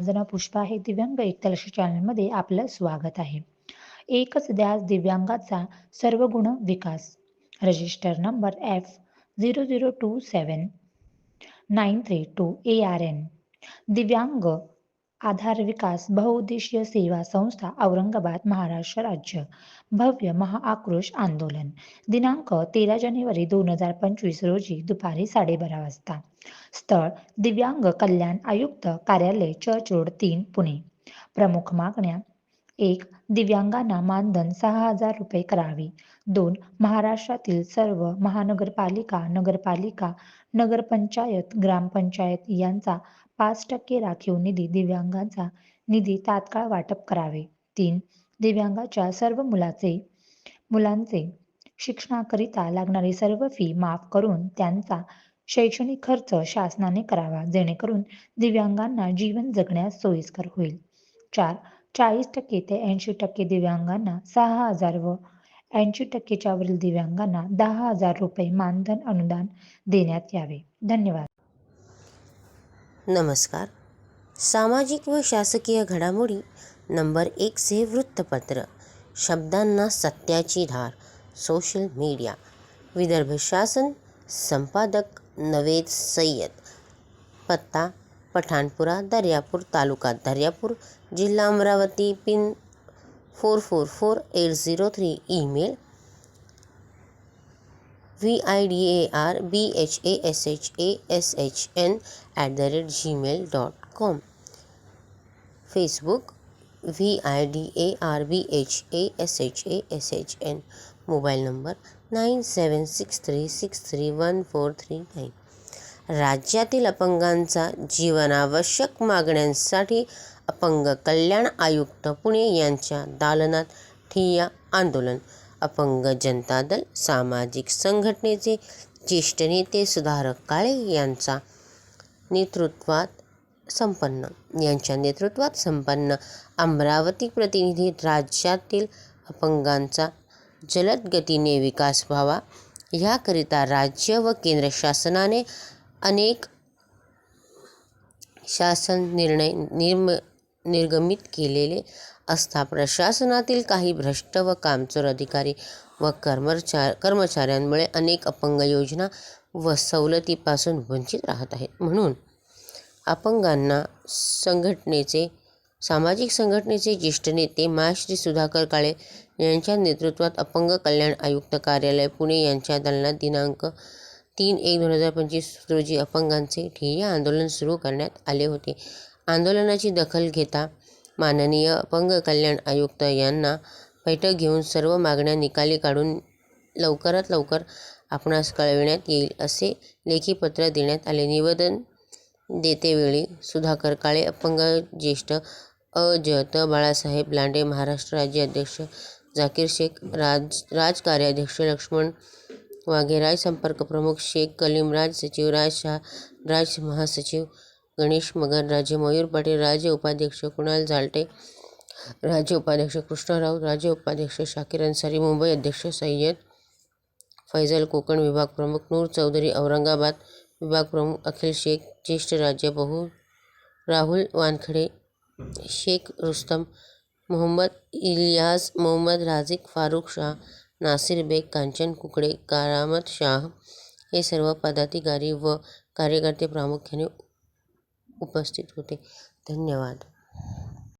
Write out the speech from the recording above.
वंदना पुष्पा आहे दिव्यांग एकलक्ष चॅनलमध्ये आपलं स्वागत आहे. एकच द्यास दिव्यांगाचा सर्व गुण विकास. Register number F zero zero two seven nine three two A R N Divyang Aadhaar Vikas बहुउद्देशीय सेवा संस्था औरंगाबाद महाराष्ट्र राज्य. भव्य महाआक्रोश आंदोलन. दिनांक तेरा जानेवारी दोन हजार पंचवीस रोजी दुपारी साडेबारा वाजता. स्थळ दिव्यांग कल्याण आयुक्त कार्यालय चर्च रोड तीन पुणे. प्रमुख मागण्या एक दिव्यांगांना मानधन सहा हजार रुपये करावे. दोन महाराष्ट्रातील सर्व महानगरपालिका नगरपालिका नगरपंचायत ग्रामपंचायत यांचा पाच टक्के राखीव निधी दिव्यांगांचा निधी तात्काळ वाटप करावे. तीन दिव्यांगाच्या सर्व मुलाचे मुलांचे शिक्षणाकरिता लागणारी सर्व फी माफ करून त्यांचा शैक्षणिक खर्च शासनाने करावा जेणेकरून दिव्यांगांना जीवन जगण्यास सोयीस्कर होईल. चार चाळीस टक्के ते ऐंशी टक्के दिव्यांगांना सहा हजार व ऐंशी टक्केच्या वरील दिव्यांगांना दहा हजार रुपये मानधन अनुदान देण्यात यावे. धन्यवाद. नमस्कार. सामाजिक व शासकीय घडामोडी. नंबर एकचे वृत्तपत्र. शब्दांना सत्याची धार. Social media. विदर्भ शासन. संपादक नवेद सैयद पत्ता, पठानपुरा, दरियापुर तालुका, दरियापुर जिला Amravati, pin four four four eight zero three, email V I D A R B H A S H A S H N at the rate Gmail dot com Facebook V I D A R B H A S H A S H N mobile number nine seven six three six three one four three nine. राज्यातील अपंगांचा जीवनावश्यक मागण्यांसाठी अपंग कल्याण आयुक्त पुणे यांच्या दालनात ठिय्या आंदोलन. अपंग जनता दल सामाजिक संघटनेचे ज्येष्ठ नेते सुधारक काळे यांचा नेतृत्वात संपन्न. यांच्या नेतृत्वात संपन्न अमरावती प्रतिनिधी राज्यातील अपंगांचा जलद गतीने विकास व्हावा. याकरिता राज्य व केंद्र शासनाने अनेक शासन निर्णय निर्म निर्गमित केलेले असता प्रशासनातील काही भ्रष्ट व कामचोर अधिकारी व कर्मचार कर्मचाऱ्यांमुळे अनेक अपंग योजना व सवलतीपासून वंचित राहत आहेत. म्हणून अपंगांना संघटनेचे सामाजिक संघटनेचे ज्येष्ठ नेते माश्री सुधाकर काळे यांच्या नेतृत्वात अपंग कल्याण आयुक्त कार्यालय पुणे यांच्या दालनात दिनांक तीन एक दोन हजार पंचवीस रोजी अपंगांचे ठिय्या आंदोलन सुरू करण्यात आले होते. आंदोलनाची दखल घेता माननीय अपंग कल्याण आयुक्त यांना बैठक घेऊन सर्व मागण्या निकाली काढून लवकरात लवकर आपणास कळविण्यात येईल असे लेखी पत्र देण्यात आले. निवेदन देतेवेळी सुधाकर काळे अपंग ज्येष्ठ अ त बाळासाहेब लांडे महाराष्ट्र राज्य अध्यक्ष जाकीर शेख राज राजकार्याध्यक्ष लक्ष्मण वाघे राज संपर्क प्रमुख शेख कलीम राज सचिव राज शाह राज महासचिव गणेश मगर राज्य मयूर पाटील राज्य उपाध्यक्ष कुणाल झालटे राज्य उपाध्यक्ष कृष्णराव राज्य उपाध्यक्ष शाकीर अन्सारी मुंबई अध्यक्ष सय्यद फैजल कोकण विभाग प्रमुख नूर चौधरी औरंगाबाद विभाग प्रमुख अखिल शेख ज्येष्ठ राज्य बहु राहुल वानखडे शेख रुस्तम मोहम्मद इलियास मोहम्मद राझिक फारुख शाह नासिर बेग कांचन कुकडे करामत शाह हे सर्व पदाधिकारी व कार्यकर्ते प्रामुख्याने उपस्थित होते. धन्यवाद.